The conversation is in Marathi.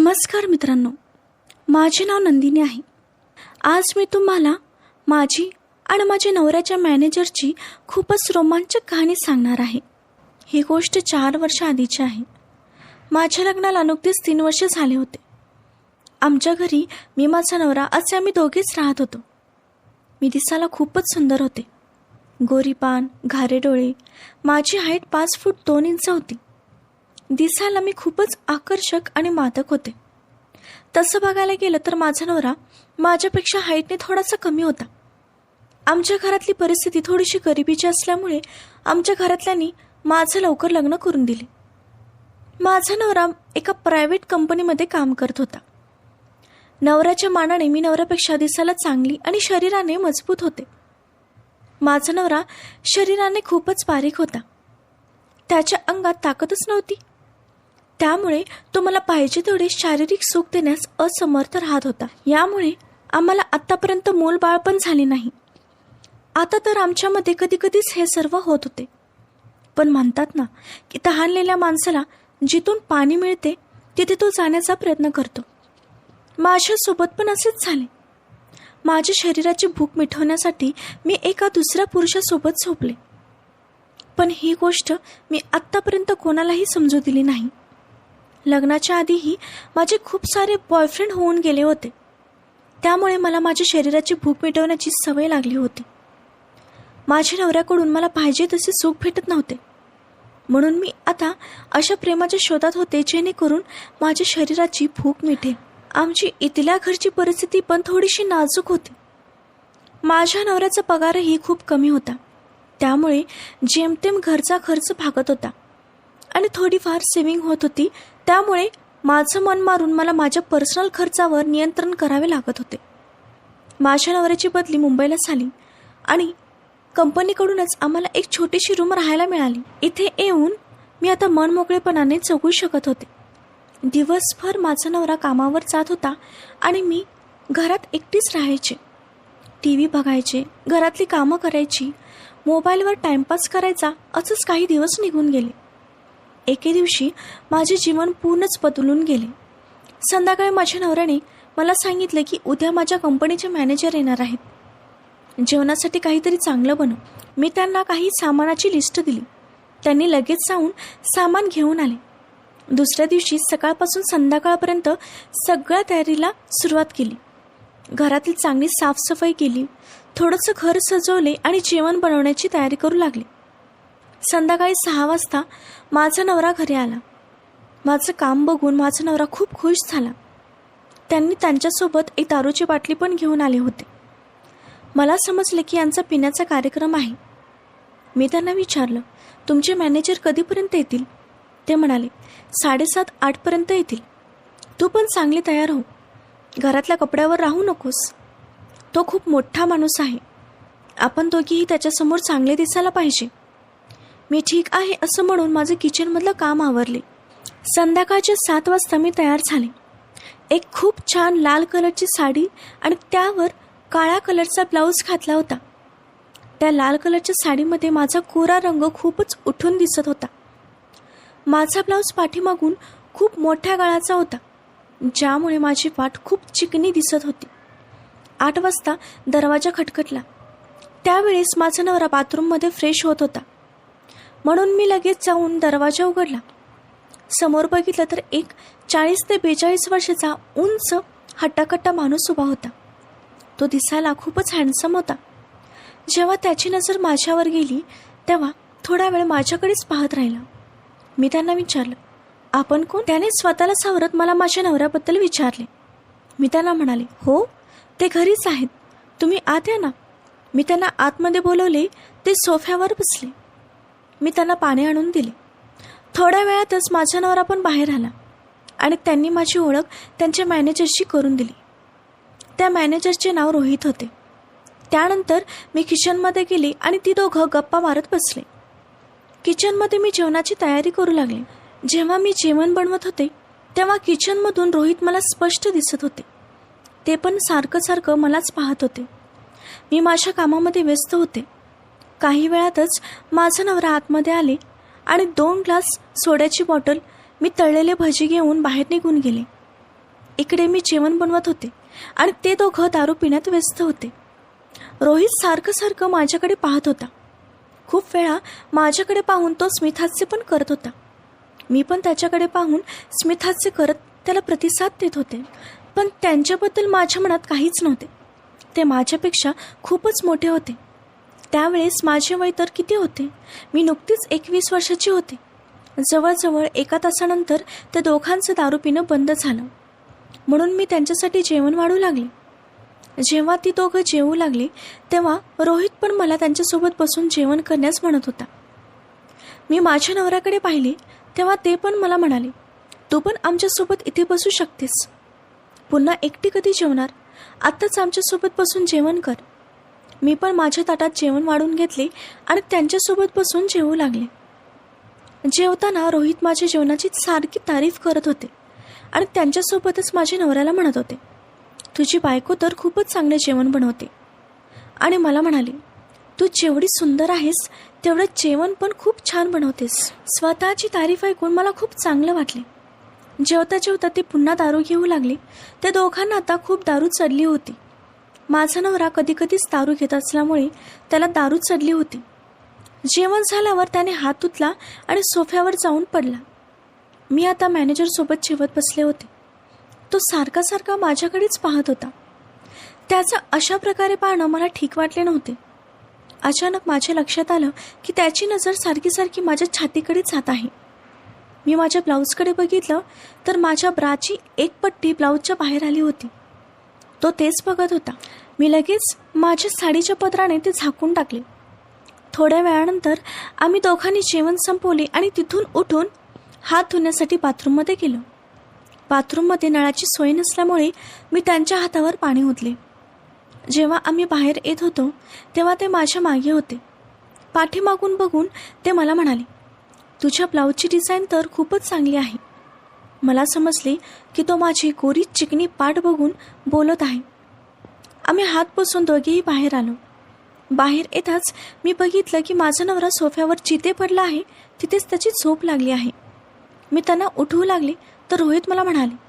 नमस्कार मित्रांनो. माझे नाव नंदिनी आहे. आज मी तुम्हाला माझी आणि माझ्या नवऱ्याच्या मॅनेजरची खूपच रोमांचक कहाणी सांगणार आहे. ही गोष्ट चार वर्ष आधीची आहे. माझ्या लग्नाला नुकतीच तीन वर्षे झाले होते. आमच्या घरी मी माझा नवरा असे आम्ही दोघेच राहत होतो. मी दिसायला खूपच सुंदर होते. गोरीपान घारे डोळे माझी हाईट पाच फूट दोन इंच होती. दिसायला मी खूपच आकर्षक आणि मादक होते. तसं बघायला गेलं तर माझा नवरा माझ्यापेक्षा हाईटने थोडासा कमी होता. आमच्या घरातली परिस्थिती थोडीशी गरिबीची असल्यामुळे आमच्या घरातल्यांनी माझं लवकर लग्न करून दिले. माझा नवरा एका प्रायव्हेट कंपनीमध्ये काम करत होता. नवऱ्याच्या मानाने मी नवऱ्यापेक्षा दिसायला चांगली आणि शरीराने मजबूत होते. माझा नवरा शरीराने खूपच बारीक होता. त्याच्या अंगात ताकदच नव्हती. त्यामुळे तो मला पाहिजे तेवढे शारीरिक सुख देण्यास असमर्थ राहत होता. यामुळे आम्हाला आत्तापर्यंत मूलबाळ पण झाले नाही. आता तर आमच्यामध्ये कधी कधीच हे सर्व होत होते. पण म्हणतात ना की तहानलेल्या माणसाला जिथून पाणी मिळते तिथे तो जाण्याचा प्रयत्न करतो. माझ्यासोबत पण असेच झाले. माझ्या शरीराची भूक मिटवण्यासाठी मी एका दुसऱ्या पुरुषासोबत झोपले. पण ही गोष्ट मी आत्तापर्यंत कोणालाही समजू दिली नाही. लग्नाच्या आधीही माझे खूप सारे बॉयफ्रेंड होऊन गेले होते. त्यामुळे मला माझ्या शरीराची भूक मिटवण्याची सवय लागली होती. माझ्या नवऱ्याकडून मला पाहिजे तसे सुख भेटत नव्हते. म्हणून मी आता अशा प्रेमाच्या शोधात होते जेणेकरून माझ्या शरीराची भूक मिठे आमची इथल्या घरची परिस्थिती पण थोडीशी नाजूक होती. माझ्या नवऱ्याचा पगारही खूप कमी होता. त्यामुळे जेमतेम घरचा खर्च भागत होता. आणि थोडीफार सेव्हिंग होत होती. त्यामुळे माझं मन मारून मला माझ्या पर्सनल खर्चावर नियंत्रण करावे लागत होते. माझ्या नवऱ्याची बदली मुंबईला झाली आणि कंपनीकडूनच आम्हाला एक छोटीशी रूम राहायला मिळाली. इथे येऊन मी आता मन मोकळेपणाने जगू शकत होते. दिवसभर माझा नवरा कामावर जात होता आणि मी घरात एकटीच राहायचे. टी व्ही बघायचे घरातली कामं करायची मोबाईलवर टाइमपास करायचा असंच काही दिवस निघून गेले. एके दिवशी माझे जीवन पूर्णच बदलून गेले. संध्याकाळी माझ्या नवऱ्याने मला सांगितलं की उद्या माझ्या कंपनीचे मॅनेजर येणार आहेत. जेवणासाठी काहीतरी चांगलं बनव. मी त्यांना काही सामानाची लिस्ट दिली. त्यांनी लगेच जाऊन सामान घेऊन आले. दुसऱ्या दिवशी सकाळपासून संध्याकाळपर्यंत सगळ्या तयारीला सुरुवात केली. घरातील चांगली साफसफाई केली. थोडंसं घर सजवले आणि जेवण बनवण्याची तयारी करू लागले. संध्याकाळी सहा वाजता माझा नवरा घरी आला. माझं काम बघून माझा नवरा खूप खुश झाला. त्यांनी त्यांच्यासोबत एक दारूची बाटली पण घेऊन आले होते. मला समजले की यांचा पिण्याचा कार्यक्रम आहे. मी त्यांना विचारलं तुमचे मॅनेजर कधीपर्यंत येतील? ते म्हणाले साडेसात आठपर्यंत येतील. तू पण चांगली तयार हो. घरातल्या कपड्यावर राहू नकोस. तो खूप मोठा माणूस आहे. आपण दोघीही त्याच्यासमोर चांगले दिसायला पाहिजे. मी ठीक आहे असं म्हणून माझं किचनमधलं काम आवरले. संध्याकाळच्या सात वाजता मी तयार झाले. एक खूप छान लाल कलरची साडी आणि त्यावर काळ्या कलरचा ब्लाऊज घातला होता. त्या लाल कलरच्या साडीमध्ये माझा कोरा रंग खूपच उठून दिसत होता. माझा ब्लाऊज पाठीमागून खूप मोठ्या गळाचा होता ज्यामुळे माझी पाठ खूप चिकनी दिसत होती. आठ वाजता दरवाजा खटखटला. त्यावेळेस माझा नवरा बाथरूममध्ये फ्रेश होत होता. म्हणून मी लगेच जाऊन दरवाजा उघडला. समोर बघितलं तर एक चाळीस ते बेचाळीस वर्षाचा उंच हट्टाकट्टा माणूस उभा होता. तो दिसायला खूपच हँडसम होता. जेव्हा त्याची नजर माझ्यावर गेली तेव्हा थोडा वेळ माझ्याकडेच पाहत राहिला. मी त्यांना विचारलं आपण कोण? त्याने स्वतःला सावरत मला माझ्या नवऱ्याबद्दल विचारले. मी त्यांना म्हणाले हो ते घरीच आहेत. तुम्ही आत या ना. मी त्यांना आतमध्ये बोलवले ते सोफ्यावर बसले. मी त्यांना पाणी आणून दिले. थोड्या वेळातच माझा नवरा पण बाहेर आला आणि त्यांनी माझी ओळख त्यांच्या मॅनेजरशी करून दिली. त्या मॅनेजरचे नाव रोहित होते. त्यानंतर मी किचनमध्ये गेली आणि ती दोघं गप्पा मारत बसले. किचनमध्ये मी जेवणाची तयारी करू लागले. जेव्हा मी जेवण बनवत होते तेव्हा किचनमधून रोहित मला स्पष्ट दिसत होते. ते पण सारखं सारखं मलाच पाहत होते. मी माझ्या कामामध्ये व्यस्त होते. काही वेळातच माझा नवरा आतमध्ये आले आणि दोन ग्लास सोड्याची बॉटल मी तळलेले भजी घेऊन बाहेर निघून गेले. इकडे मी जेवण बनवत होते आणि ते दोघं दारू पिण्यात व्यस्त होते. रोहित सारखं सारखं माझ्याकडे पाहत होता. खूप वेळा माझ्याकडे पाहून तो स्मितहास्य पण करत होता. मी पण त्याच्याकडे पाहून स्मितहास्य करत त्याला प्रतिसाद देत होते. पण त्यांच्याबद्दल माझ्या मनात काहीच नव्हते. ते माझ्यापेक्षा खूपच मोठे होते. त्यावेळेस माझे वय तर किती होते? मी नुकतीच एकवीस वर्षाची होते. जवळजवळ एका तासानंतर त्या दोघांचं दारू पिणं बंद झालं. म्हणून मी त्यांच्यासाठी जेवण वाढू लागले. जेव्हा ती दोघं जेवू लागली तेव्हा रोहित पण मला त्यांच्यासोबत बसून जेवण करण्यास म्हणत होता. मी माझ्या नवऱ्याकडे पाहिले तेव्हा ते पण मला म्हणाले तू पण आमच्यासोबत इथे बसू शकतेस. पुन्हा एकटी कधी जेवणार? आत्ताच आमच्यासोबत बसून जेवण कर. मी पण माझ्या ताटात जेवण वाढून घेतले आणि त्यांच्यासोबत बसून जेवू लागले. जेवताना रोहित माझ्या जेवणाची सारखी तारीफ करत होते आणि त्यांच्यासोबतच माझ्या नवऱ्याला म्हणत होते तुझी बायको तर खूपच चांगले जेवण बनवते. आणि मला म्हणाले तू जेवढी सुंदर आहेस तेवढं जेवण पण खूप छान बनवतेस. स्वतःची तारीफ ऐकून मला खूप चांगलं वाटले. जेवता जेवता ते पुन्हा दारू घेऊ लागले. त्या दोघांना आता खूप दारू चढली होती. माझा नवरा कधी कधीच दारू घेत असल्यामुळे त्याला दारू चढली होती. जेवण झाल्यावर त्याने हात धुतला आणि सोफ्यावर जाऊन पडला. मी आता मॅनेजरसोबत जेवत बसले होते. तो सारखा सारखा माझ्याकडेच पाहत होता. त्याचं अशा प्रकारे पाहणं मला ठीक वाटले नव्हते. अचानक माझ्या लक्षात आलं की त्याची नजर सारखी सारखी माझ्या छातीकडे जात आहे. मी माझ्या ब्लाऊजकडे बघितलं तर माझ्या ब्राची एक पट्टी ब्लाऊजच्या बाहेर आली होती. तो तेच बघत होता. मी लगेच माझ्या साडीच्या पदराने ते झाकून टाकले. थोड्या वेळानंतर आम्ही दोघांनी जेवण संपवले आणि तिथून उठून हात धुण्यासाठी बाथरूममध्ये गेलो. बाथरूममध्ये नळाची सोय नसल्यामुळे मी त्यांच्या हातावर पाणी ओतले. जेव्हा आम्ही बाहेर येत होतो तेव्हा ते माझ्या मागे होते. पाठीमागून बघून ते मला म्हणाले तुझ्या ब्लाऊजची डिझाईन तर खूपच चांगली आहे. मला समजले की तो माझी गोरी चिकनी पाठ बघून बोलत आहे. आम्ही हात पुसून दोघेही बाहेर आलो. बाहेर येताच मी बघितलं की माझा नवरा सोफ्यावर जिथे पडला आहे तिथेच त्याची झोप लागली आहे. मी त्यांना उठवू लागले तर रोहित मला म्हणाले